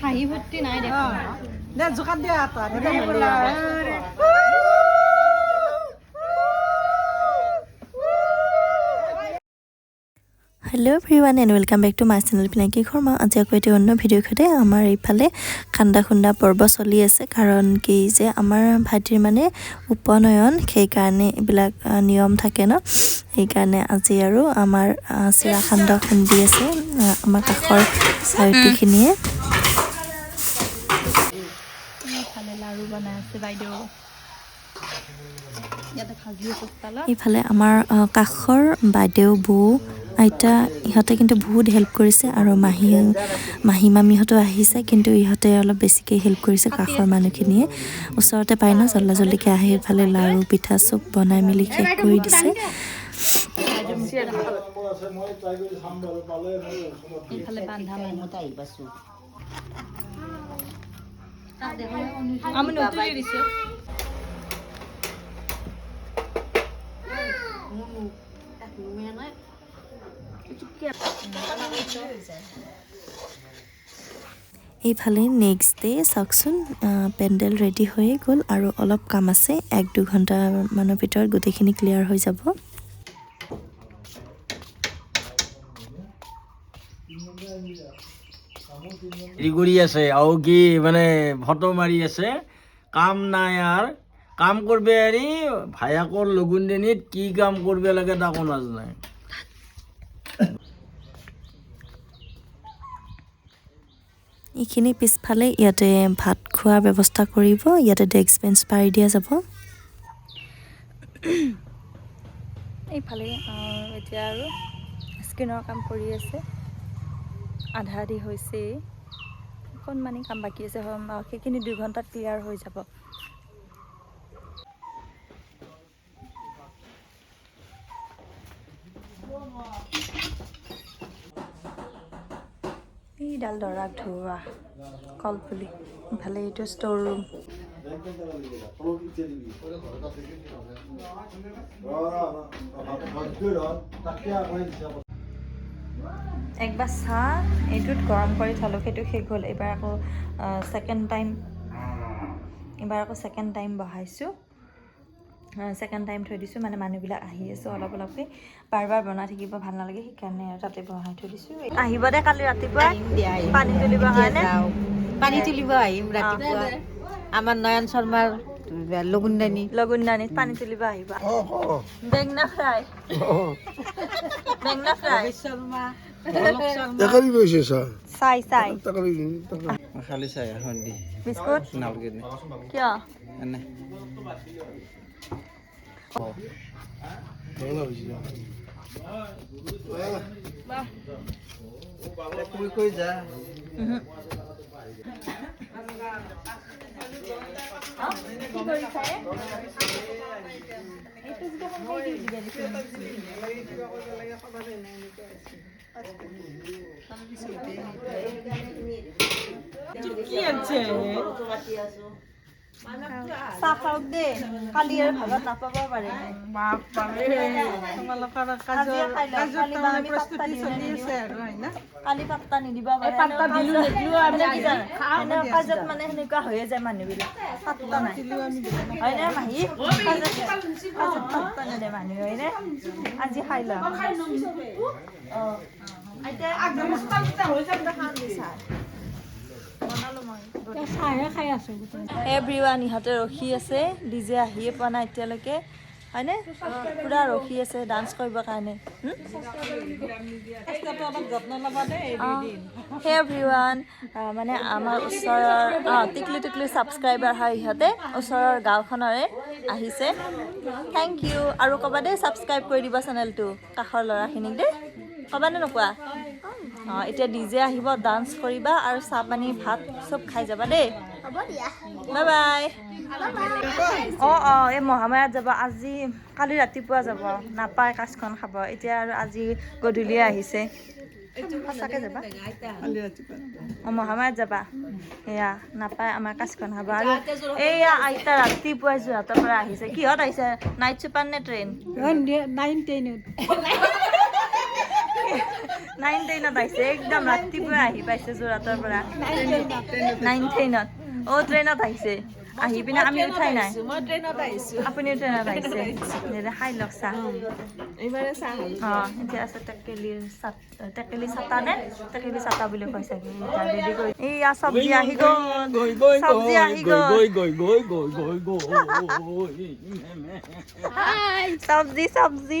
হাঁহি ফূৰ্তি নাই দেখোন দে জোকাত দিয়া তই hello' everyone and welcome back to my channel Pinaki Sharma আজি আকৌ এটি অন্য ভিডিঅ'ৰ সৈতে আমাৰ এইফালে খান্দা খুন্দা পৰ্ব চলি আছে কাৰণ কি যে আমাৰ ভাইটিৰ মানে উপনয়ন সেইকাৰণে এইবিলাক নিয়ম থাকে ন? সেইকাৰণে আজি আৰু আমাৰ চিৰা সান্দহ খুন্দি আছে আমাৰ কাষৰ চাৰিটিখিনিয়ে ইফালে লাৰু বনাই আছে বাইদেউ ইয়াতে ভাজি আছে চোতালত ইফালে আমাৰ কাষৰ বাইদেউ বৌ আইতা ইহঁতে কিন্তু বহুত হেল্প কৰিছে আৰু মাহী মাহী মামীহঁতো আহিছে কিন্তু ইহঁতে অলপ বেছিকৈ হেল্প কৰিছে কাষৰ মানুহখিনিয়ে। ওচৰতে পায় ন জল্দা জল্দিকৈ আহি ইফালে লাৰু পিঠা চব বনাই মেলি শেষ কৰি দিছে। বান্ধা আহিবাচোন। আমি নতুন দিছো এইফালে নেক্সট ডে চাওকচোন পেণ্ডেল ৰেডি হৈয়ে গ'ল আৰু অলপ কাম আছে এক দুঘণ্টামানৰ ভিতৰত গোটেইখিনি ক্লিয়াৰ হৈ যাব। হেৰি কৰি আছে আৰু কি মানে ফটো মাৰি আছে। কাম নাই আর কাম করবে আরি ভায়াকর লগুন দিনিত কি কাম করবে লাগে তাকো নাজানে। এইখিনি পিছফালে ইয়াতে ভাত খোৱাৰ ব্যৱস্থা কৰিব ইয়াতে ডেস্ক বেঞ্চ পাৰি দিয়া যাব। এইফালে এতিয়া আৰু স্কিনৰ কাম কৰি আছে। আধা আধি হৈছেই অকণমানি কাম বাকী আছে সেইখিনি দুই ঘণ্টাত ক্লিয়াৰ হৈ যাব এইডাল দৰাক ধুওৱা কলপুলি ইফালে এইটো ষ্ট'ৰ ৰুম একবাৰ চাহ এইটোত গৰম কৰি থলোঁ সেইটো শেষ হ'ল। এইবাৰ আকৌ ছেকেণ্ড টাইম এইবাৰ আকৌ ছেকেণ্ড টাইম বহাইছোঁ। ছেকেণ্ড টাইম থৈ দিছোঁ মানে মানুহবিলাক আহি আছে অলপ অলপকৈ। বাৰ বাৰ বনাই থাকিব ভালো নালাগে সেইকাৰণে তাতে বহাই থৈ দিছোঁ। আহিব দে কালি ৰাতিপুৱা পানী তুলিবৰ কাৰণে পানী তুলিব আহিম ৰাতিপুৱা। আমাৰ নয়ন শৰ্মাৰ লগুণদানী। লগুণদানীত পানী তুলিব আহিবা। বেঙনা ফ্ৰাই। বেঙনা ফ্ৰাই। শৰ্মা। একালি লৈছে চাহ চাই চাই। তাকালি খালি চাই এখন বিস্কুট? নে কিয়? এনে। কৈ কৈ যা? উহু। কি আছে চাহ খাওক দেই কালি আৰু ভালত কাজত মানে সেনেকুৱা হৈয়ে যায় মানুহবিলাক হয়নে মাহী পাট মানুহ হয় মানুহে আজি খাই ল বনালো এভৰিৱান ইহঁতে ৰখি আছে ডিজে আহিয়ে পোৱা নাই এতিয়ালৈকে। হয়নে? পূৰা ৰখি আছে ডান্স কৰিবৰ কাৰণে। এভৰিৱান মানে আমাৰ ওচৰৰ অঁ টিকলি টিকলি ছাবস্ক্ৰাইবাৰ হয় ইহঁতে ওচৰৰ গাঁওখনৰে আহিছে। থেংক ইউ আৰু ক'বা দেই ছাবস্ক্ৰাইব কৰি দিবা চেনেলটো কাষৰ ল'ৰাখিনিক দেই। ক'বানে নোকোৱা? অঁ এতিয়া ডিজে আহিব ডান্স কৰিবা আৰু চাহ পানী ভাত চব খাই যাবা দেই। বাই বাই অঁ অঁ এই মহামায়াত যাব আজি কালি ৰাতিপুৱা যাব নাপায় কাজখন খাব এতিয়া আৰু আজি গধূলিয়ে আহিছে। সঁচাকে যাবা? অঁ মহামায়াত যাবা? সেয়া নাপায় আমাৰ কাজখন খাব। আৰু এইয়া আইতা ৰাতিপুৱাই যোৰহাটৰ পৰা আহিছে। কিহত আহিছে? নাইট চুপাৰ নে ট্ৰেইন? নাইন টেনত নাইন ট্ৰেইনত আহিছে একদম ৰাতিপুৱাই আহি পাইছে যোৰহাটৰ পৰা নাইন ট্ৰেইনত অ' ট্ৰেইনত আহিছে আহি পিনে আমি উঠাই নাই মই ট্ৰেইনত আহিছোঁ আপুনিও ট্ৰেইনত আহিছে দে খাই লওক চাহ এইবাৰে চাহ অঁ এতিয়া আছে টেকেলিৰ চাট টেকেলি চাটা নে টেকেলি চাটা বুলি কয় চাগে এতিয়া ৰেডি কৰি এইয়া চব্জি আহি গ'ল চব্জি আহি গ'ল চব্জি চব্জি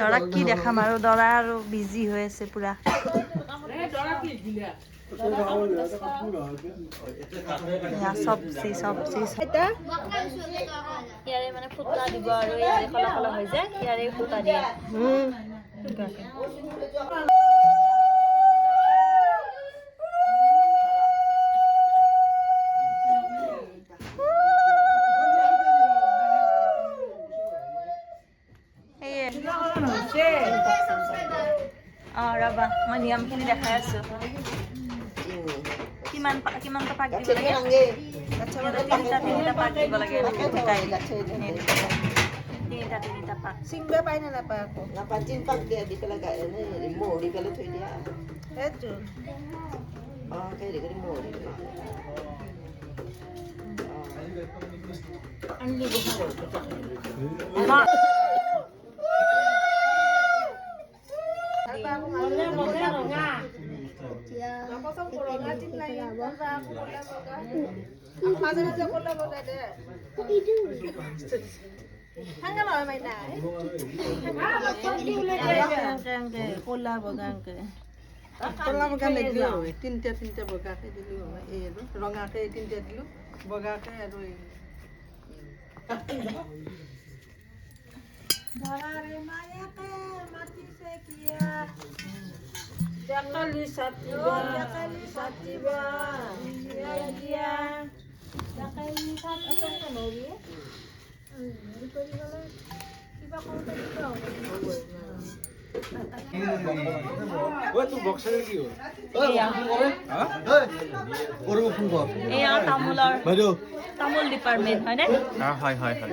দৰাক কি দেখাম আৰু দৰা আৰু বিজি হৈ আছে পুৰা। চব্জি চব্জি ইয়াৰে মানে ফুটা দিব আৰু ইয়াৰে কলা কলা হৈ যায় ইয়াৰে ফুটা দিয়ে। মই নিয়মখিনি দেখাই আছোঁ কিমান পা- কিমানটা পাক দিব লাগে ইয়াতে তিনিটা তিনিটা পাক দিব লাগে এনেকৈ গোটাই তিনিটা তিনিটা পাক চিংব পাই নে নাপায় আকৌ সেইটো মাজে মাজে ক'লে বজাই দে সাংগা নহয় মাইনা ক'লা বগাকে ক'লা বগা নিদিলেও হয় তিনিটা তিনিটা বগাকে দিলেও হয় এই আৰু ৰঙাকে তিনিটা দিলোঁ বগাকে আৰু এই তামোলৰ তামোল ডিপাৰ্টমেণ্ট হয়নে হয় হয় হয়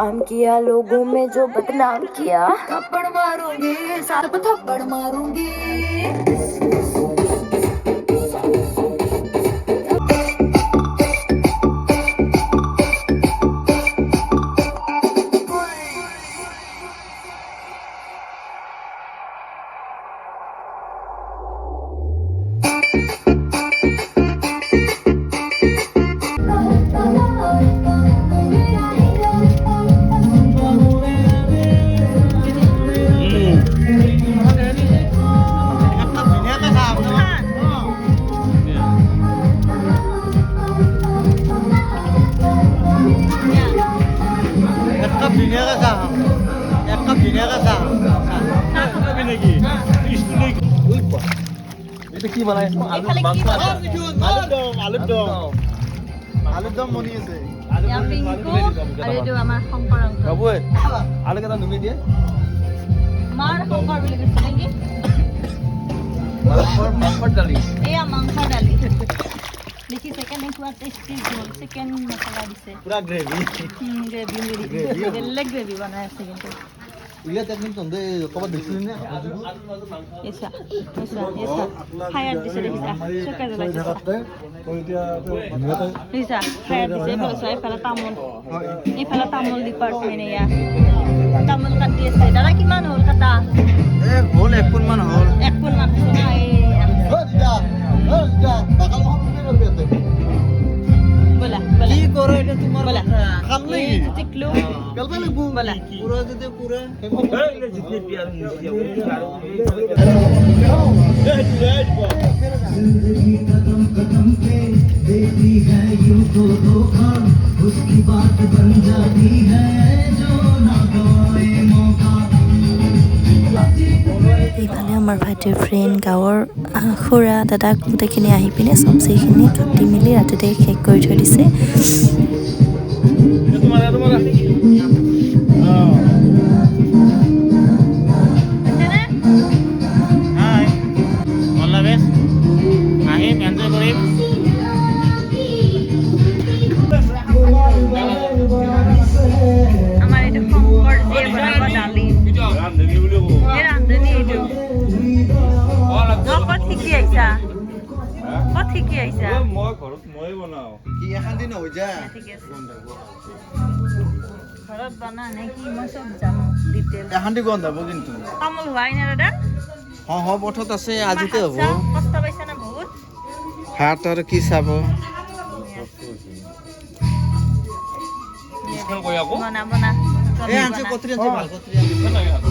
आम किया लोगों में जो बदनाम किया। थप्पड़ मारूँगी पे थप्पड़ मारूँगी। বনাই? আলুৰ দম আলুৰ দম আলুৰ দম। বনি আছে। এয়া পিংকু আৰু এইটো আমাৰ শংকৰ অঙ্ক বাবুৱে আৰু কেইটা নুমি দিয়ে। মাৰ শংকৰ বুলি কৈছে নেকি? মাংসৰ মাংসৰ দালি। এয়া মাংসৰ দালি। দেখিছে কেনেকুৱা টেষ্টি হ'ল চিকেন মছলা দিছে। পুৰা গ্ৰেভি গ্ৰেভি বেলেগ গ্ৰেভি বনাই আছে কিন্তু। ইয়াত একদিন তহঁতে ক'ৰবাত দেখিছিলি নে এছা এছা এছা ফায়াৰ দিছে দেখিছা চুকা জ্বলাইছে চা। দেখিছা ফায়াৰ দিছে এইফালে চোৱা এইফালে তামোল এইফালে তামোল ডিপাৰ্টমেণ্ট এয়া তামোল কাটি দাদা কিমান হ'ল কাটা এ হ'ল এক পোনমান হ'ল এক পোন মান এই কি কৰে এতিয়া তোমাৰ ব'লা খাম নেকি এইটো টিকলো পেলবা লাগিব ব'লা পুৰা যদি পুৰা এইফালে আমাৰ ভাইটিৰ ফ্ৰেণ্ড গাঁৱৰ খুৰা দাদাক গোটেইখিনি আহি পিনে চব্জিখিনি কাটি মেলি ৰাতিতে শেষ কৰি থৈ দিছে। ক'ত শিকি আহিছা কি এখন দিন হৈ ঠিকে আছে। ঘৰত বনা নে কি? মই চব জানো ডিটেইল এখন দি গন্ধাব কিন্তু। তামোল হোৱাই নাই দাদা? হ হ পথত আছে আজিতে হ'ব। কষ্ট পাইছা না বহুত? হাত আৰু কি চাব? বনা বনা। এই আনছে কতৰি আনছে ভালো কতৰি আনছে।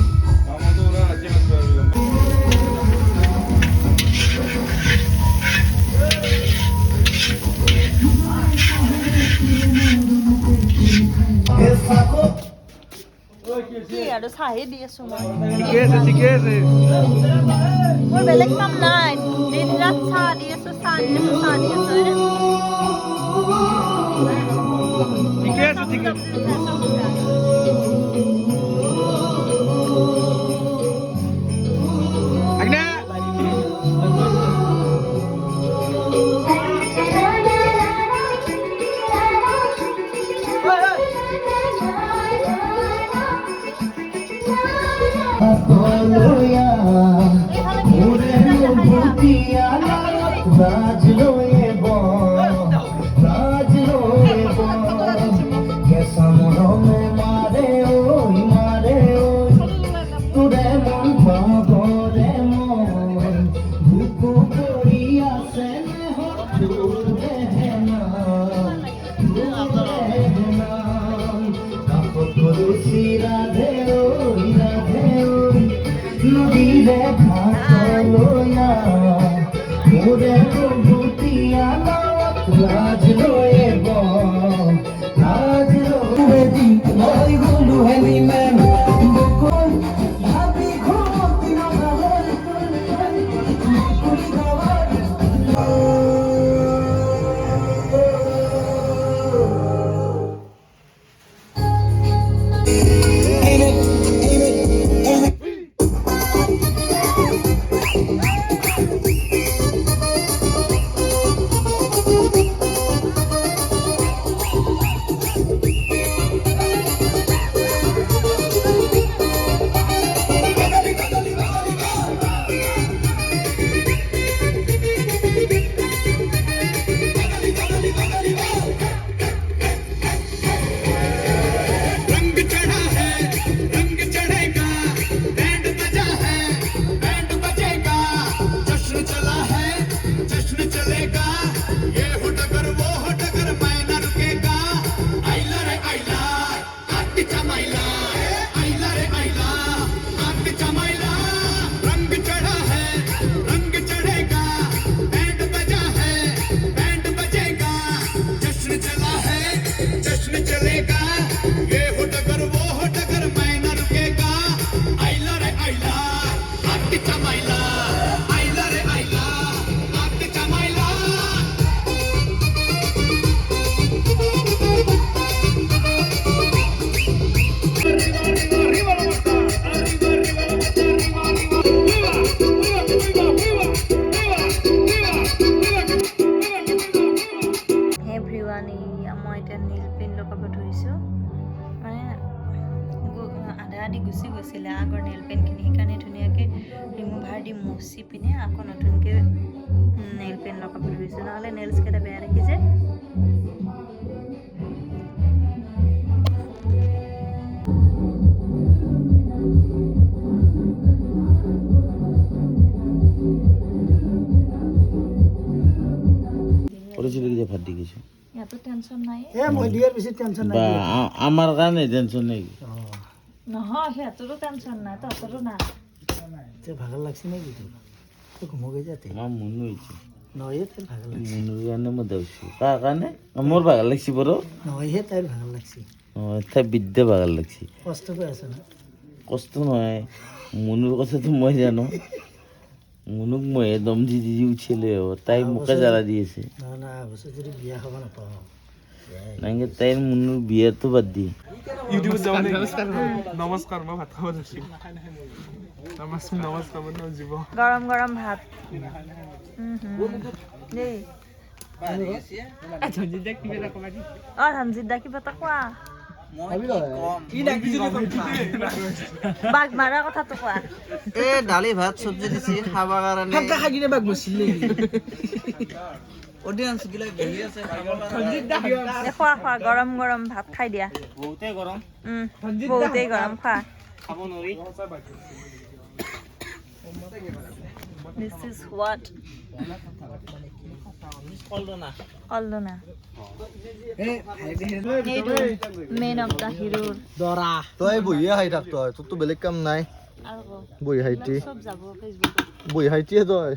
আৰু চাহে দি আছো মই ঠিকে আছে ঠিকে আছে মোৰ বেলেগ কাম নাই দিন ৰাত চাহ দি আছো চাহ দি আছো চাহ দি আছো এনে ঠিকে আছে ঠিকে আইনা ভোরের ভূতিয়া বাজলো ওরে প্রভুতিয়া লাজ রয়ে গ লাজ রয়ে দি ওই গুলু হেলি মে কৰিছিলো কি যে ভাত দি গৈছো। ইয়াতো টেনশ্যন নাই। এ মই দিয়াৰ পিছত টেনশ্যন বা আ- আমাৰ কাৰণে টেনশ্যন নেকি নহয় সিহঁতৰো টেনশ্যন নাই তহঁতৰো নাই নাই ভাগৰ লাগছে নেকি তোৰ তোৰ ঘুমোকে যাতে। আমাৰ মনো হৈছে নহয়ে তাইৰ ভাগৰ লাগছে। মনোৰ কাৰণে মই দেউছো তাৰ কাৰণে মোৰ ভাগৰ লাগছি বাৰু নহয়হে তাইৰ ভাগৰ লাগছে। অঁ তাই বিদ্যা ভাগৰ লাগছি। কষ্ট আছে না? কষ্ট নহয় মনুৰ কথাটো মই জানো। মনুক মই দম দি দি উঠিলে তাই মোকে জ্বালা দি আছে। নহয় না বছৰ যদি বিয়া বিয়াটো বাদ দি। নমস্কাৰ মই ভাত খাব লৈছোঁ নমস্কাৰ নমস্কাৰ মোৰ নাম জীৱ। গৰম গৰম ভাত। দেই। অঁ ৰঞ্জিত দা কিবা এটা কোৱা। বাঘ মাৰা কথাটো কোৱা। এই দালি ভাত চব্জি দিছে খাব কাৰণে। অডিয়েঞ্চ গিলা বহি আছে খোৱা খোৱা গৰম গৰম ভাত খাই দিয়া। বহুতে গৰম। বহুতেই গৰম খোৱা। খাব নোৱাৰি। দিছ ইজ হোৱাট কলদনা এইটো মেইন অফ তই বহিয়ে খাই থাক তই। তোৰতো বেলেগ কাম নাই। বহি ফেচবুকত বহি খাইতিয়ে তই।